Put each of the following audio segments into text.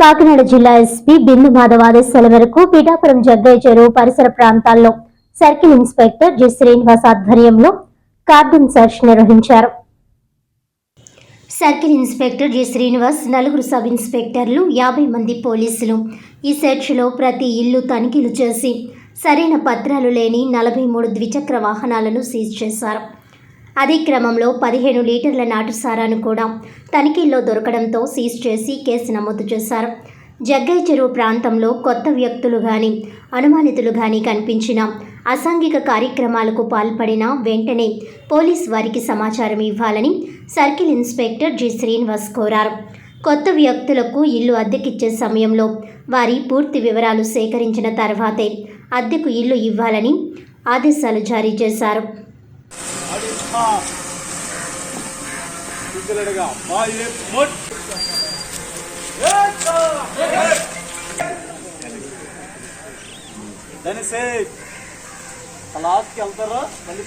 కాకినాడ జిల్లా ఎస్పీ బిందు మాధవ్ ఆదేశాల మేరకు పీఠాపురం జగ్గయ్య చెరువు పరిసర ప్రాంతాల్లో సర్కిల్ ఇన్స్పెక్టర్ జి శ్రీనివాస్ ఆధ్వర్యంలో కార్డన్ సెర్చ్ నిర్వహించారు. సర్కిల్ ఇన్స్పెక్టర్ జి శ్రీనివాస్ నలుగురు సబ్ ఇన్స్పెక్టర్లు యాభై మంది పోలీసులు. ఈ సెర్చ్లో ప్రతి ఇల్లు తనిఖీలు చేసి సరైన పత్రాలు లేని నలభై మూడు ద్విచక్ర వాహనాలను సీజ్ చేశారు. అదే క్రమంలో పదిహేను లీటర్ల నాటు సారాను కూడా తనిఖీల్లో దొరకడంతో సీజ్ చేసి కేసు నమోదు చేశారు. జగ్గయ్య చెరువు ప్రాంతంలో కొత్త వ్యక్తులు కానీ అనుమానితులు కానీ కనిపించిన అసాంఘిక కార్యక్రమాలకు పాల్పడిన వెంటనే పోలీస్ వారికి సమాచారం ఇవ్వాలని సర్కిల్ ఇన్స్పెక్టర్ జి. శ్రీనివాస్ కోరారు. కొత్త వ్యక్తులకు ఇల్లు అద్దెకిచ్చే సమయంలో వారి పూర్తి వివరాలు సేకరించిన తర్వాతే అద్దెకు ఇల్లు ఇవ్వాలని ఆదేశాలు జారీ చేశారు. చూసినట్టుగా మా ఏ మొట్ దాని సే క్లాస్కి వెళ్తారా మళ్ళీ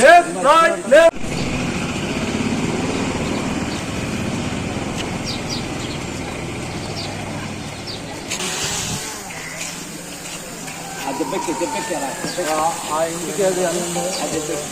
Left, right, left, తెప్పెక్కి తెప్పెక్కి అలా ఆ ఇంటికి అది అది చెప్పేసి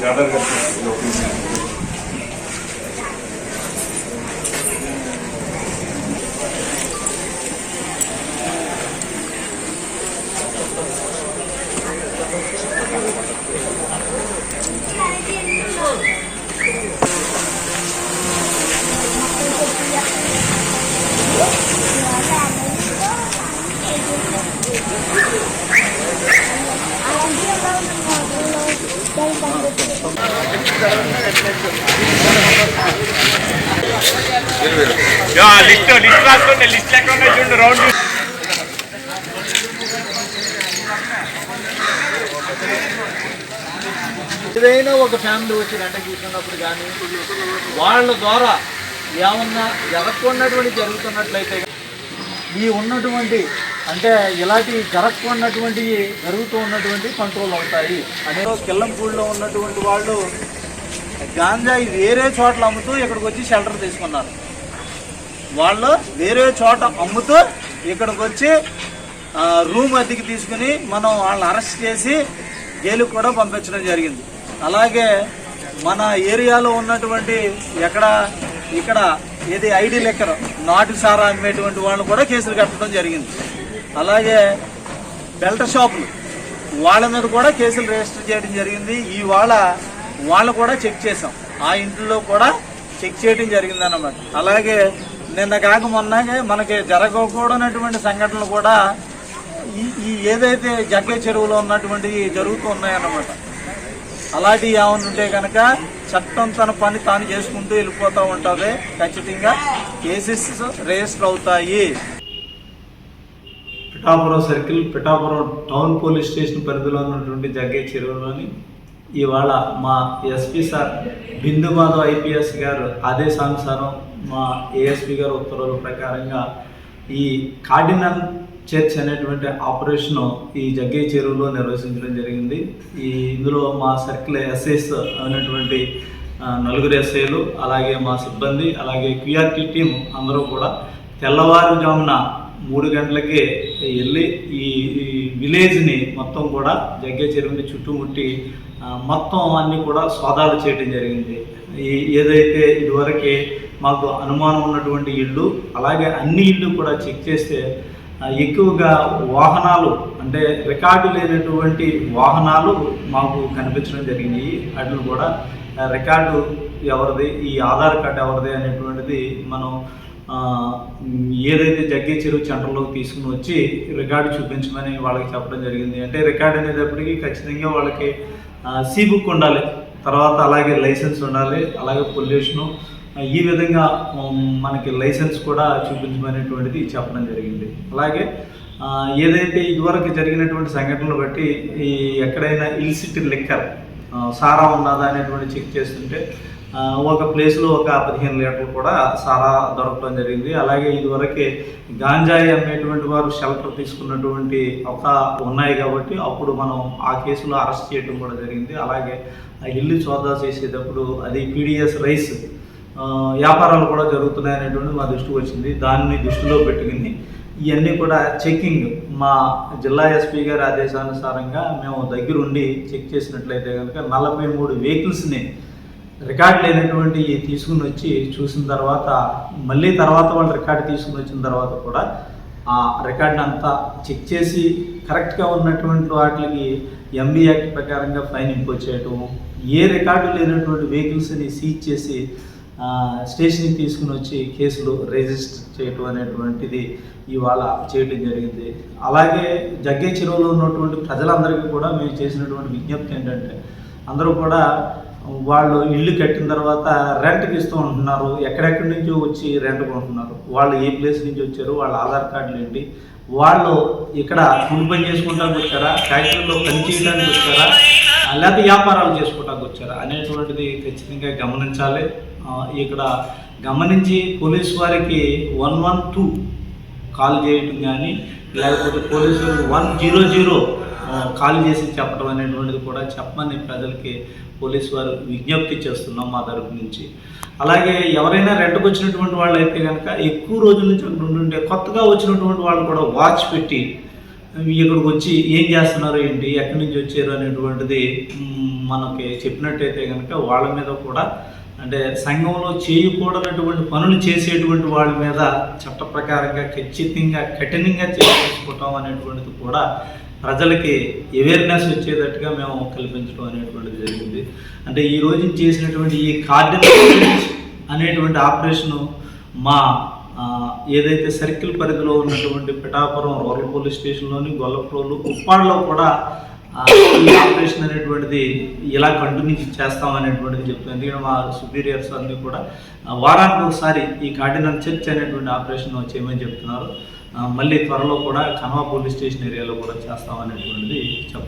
ज़्यादा करते हैं లిస్ట్ లిస్ట్ రాసుకోండి లిస్ట్ లేకుండా చూడండి రౌండ్ ఏదైనా ఒక ఫ్యామిలీ వచ్చి గంట కూర్చున్నప్పుడు కానీ వాళ్ళ ద్వారా ఏమన్నా జరగకున్నటువంటి జరుగుతున్నట్లయితే ఈ ఉన్నటువంటి అంటే ఇలాంటి జరగకున్నటువంటివి జరుగుతూ ఉన్నటువంటి కంట్రోల్ అవుతాయి. అనే కిల్లంపూడిలో ఉన్నటువంటి వాళ్ళు గాంజాయి వేరే చోట్ల అమ్ముతూ ఇక్కడికి వచ్చి షెల్టర్ తీసుకున్నారు. వాళ్ళు వేరే చోట అమ్ముతూ ఇక్కడికి వచ్చి రూమ్ అద్దెకి తీసుకుని మనం వాళ్ళని అరెస్ట్ చేసి జైలుకు కూడా పంపించడం జరిగింది. అలాగే మన ఏరియాలో ఉన్నటువంటి ఎక్కడ ఇక్కడ ఏది ఐడి లెక్కర్ నాటు సారా అమ్మేటువంటి వాళ్ళు కూడా కేసులు కట్టడం జరిగింది. అలాగే బెల్ట్ షాపులు వాళ్ళ మీద కూడా కేసులు రిజిస్టర్ చేయడం జరిగింది. ఇవాళ వాళ్ళు కూడా చెక్ చేసాం ఆ ఇంట్లో కూడా చెక్ చేయడం జరిగింది అన్నమాట అలాగే నిన్న కాక మొన్నగే మనకి జరగకూడనటువంటి సంఘటనలు కూడా ఈ ఈ ఏదైతే జగ్గే చెరువులో ఉన్నటువంటివి జరుగుతూ ఉన్నాయన్నమాట. అలాంటివి ఏమైనా ఉంటే కనుక చట్టం తన పని తాను చేసుకుంటూ వెళ్ళిపోతూ ఉంటుంది. ఖచ్చితంగా కేసెస్ రిజిస్టర్ అవుతాయి. Pithapuram circle Pithapuram town police station పరిధిలో ఉన్నటువంటి జగ్గే చెరువులోని ఇవాళ మా SP sir Bindu Madhav IPS garu ఆదేశానుసారం మా ఏఎస్పీ గారు ఉత్తర్వుల ప్రకారంగా ఈ కార్డినల్ చర్చ్ అనేటువంటి ఆపరేషను ఈ జగ్గయ్య చెరువులో నిర్వహించడం జరిగింది. ఈ ఇందులో మా సర్కిల్ ఎస్ఐస్ అనేటువంటి నలుగురు ఎస్ఐలు అలాగే మా సిబ్బంది అలాగే క్యూఆర్టీ టీం అందరూ కూడా తెల్లవారుజామున మూడు గంటలకే వెళ్ళి ఈ విలేజ్ని మొత్తం కూడా జగ్గే చెరువుని చుట్టుముట్టి మొత్తం అన్ని కూడా సోదాలు చేయడం జరిగింది. ఈ ఏదైతే ఇదివరకే మాకు అనుమానం ఉన్నటువంటి ఇళ్ళు అలాగే అన్ని ఇళ్ళు కూడా చెక్ చేస్తే ఎక్కువగా వాహనాలు అంటే రికార్డు లేనటువంటి వాహనాలు మాకు కనిపించడం జరిగినాయి వాటిని కూడా రికార్డు ఎవరిది ఈ ఆధార్ కార్డు ఎవరిది అనేటువంటిది మనం ఏదైతే జగ్గే చెరువు సెంటర్లోకి తీసుకుని వచ్చి రికార్డు చూపించమని వాళ్ళకి చెప్పడం జరిగింది. అంటే రికార్డు అనేటప్పటికి ఖచ్చితంగా వాళ్ళకి సీ బుక్ ఉండాలి. తర్వాత అలాగే లైసెన్స్ ఉండాలి అలాగే పొల్యూషను ఈ విధంగా మనకి లైసెన్స్ కూడా చూపించమనేటువంటిది చెప్పడం జరిగింది. అలాగే ఏదైతే ఇదివరకు జరిగినటువంటి సంఘటనలు బట్టి ఈ ఎక్కడైనా ఇల్సిట్ లిక్కర్ సారా ఉన్నదా అనేటువంటి చెక్ చేస్తుంటే ఒక ప్లేస్లో ఒక పదిహేను లీటర్లు కూడా సారా దొరకడం జరిగింది. అలాగే ఇదివరకే గాంజాయి అమ్మేటువంటి వారు షెల్టర్ తీసుకున్నటువంటి ఒక ఉన్నాయి కాబట్టి అప్పుడు మనం ఆ కేసులో అరెస్ట్ చేయడం కూడా జరిగింది. అలాగే ఆ ఇల్లు చోదా చేసేటప్పుడు అది పీడిఎస్ రైస్ వ్యాపారాలు కూడా జరుగుతున్నాయి అనేటువంటి మా దృష్టికి వచ్చింది. దాన్ని దృష్టిలో పెట్టుకుని ఇవన్నీ కూడా చెక్కింగ్ మా జిల్లా ఎస్పీ గారి ఆదేశానుసారంగా మేము దగ్గరుండి చెక్ చేసినట్లయితే కనుక నలభై మూడు వెహికల్స్ని రికార్డ్ లేనటువంటి తీసుకుని వచ్చి చూసిన తర్వాత మళ్ళీ తర్వాత వాళ్ళు రికార్డు తీసుకుని వచ్చిన తర్వాత కూడా ఆ రికార్డుని అంతా చెక్ చేసి కరెక్ట్గా ఉన్నటువంటి వాటికి ఎంబీ యాక్ట్ ప్రకారంగా ఫైన్ ఇంపోజ్ చేయటం ఏ రికార్డు లేనటువంటి వెహికల్స్ని సీజ్ చేసి స్టేషన్కి తీసుకుని వచ్చి కేసులు రిజిస్టర్ చేయటం అనేటువంటిది ఇవాళ చేయడం జరిగింది. అలాగే జగ్గే చెరువులో ఉన్నటువంటి ప్రజలందరికీ కూడా మేము చేసినటువంటి విజ్ఞప్తి ఏంటంటే అందరూ కూడా వాళ్ళు ఇల్లు కట్టిన తర్వాత రెంట్కి ఇస్తూ ఉంటున్నారు. ఎక్కడెక్కడి నుంచో వచ్చి రెంట్ కొంటున్నారు? వాళ్ళు ఏ ప్లేస్ నుంచి వచ్చారు? వాళ్ళ ఆధార్ కార్డులు ఏంటి? వాళ్ళు ఇక్కడ కూలి పని చేసుకుంటానికి వచ్చారా? ఫ్యాక్టరీలో పని చేయడానికి వచ్చారా? లేకపోతే వ్యాపారాలు చేసుకోవడానికి వచ్చారా? అనేటువంటిది ఖచ్చితంగా గమనించాలి. ఇక్కడ గమనించి పోలీస్ వారికి వన్ వన్ టూ కాల్ చేయటం కానీ లేకపోతే పోలీసులు వన్ జీరో జీరో కాల్ చేసి చెప్పడం అనేటువంటిది కూడా చెప్పమని ప్రజలకి పోలీస్ వారు విజ్ఞప్తి చేస్తున్నాం మా తరపు నుంచి. అలాగే ఎవరైనా రెంట్కి వచ్చినటువంటి వాళ్ళు అయితే కనుక ఎక్కువ రోజుల నుంచి అక్కడ ఉంటుంటే కొత్తగా వచ్చినటువంటి వాళ్ళు కూడా వాచ్ పెట్టి ఇక్కడికి వచ్చి ఏం చేస్తున్నారు ఏంటి? ఎక్కడి నుంచి వచ్చారు? అనేటువంటిది మనకి చెప్పినట్టయితే కనుక వాళ్ళ మీద కూడా అంటే సంఘంలో చేయకూడనటువంటి పనులు చేసేటువంటి వాళ్ళ మీద చట్ట ప్రకారంగా ఖచ్చితంగా కఠినంగా చేసుకోవటం అనేటువంటిది కూడా ప్రజలకి అవేర్నెస్ వచ్చేటట్టుగా మేము కల్పించడం అనేటువంటిది జరిగింది. అంటే ఈ రోజు చేసినటువంటి ఈ కార్డినల్ అనేటువంటి ఆపరేషను మా ఏదైతే సర్కిల్ పరిధిలో ఉన్నటువంటి పిఠాపురం రూరల్ పోలీస్ స్టేషన్లోని గొల్లప్రోలు ఉప్పాడలో కూడా ఈ ఆపరేషన్ అనేటువంటిది ఇలా కంటిన్యూ చేస్తామనేటువంటిది చెప్తుంది. ఎందుకంటే మా సుపీరియర్స్ అన్నీ కూడా వారానికి ఒకసారి ఈ కార్డినల్ చర్చ్ అనేటువంటి ఆపరేషన్ చేయమని చెప్తున్నారు. మళ్ళీ త్వరలో కూడా కనవా పోలీస్ స్టేషన్ ఏరియాలో కూడా చేస్తామనేటువంటిది చెప్తారు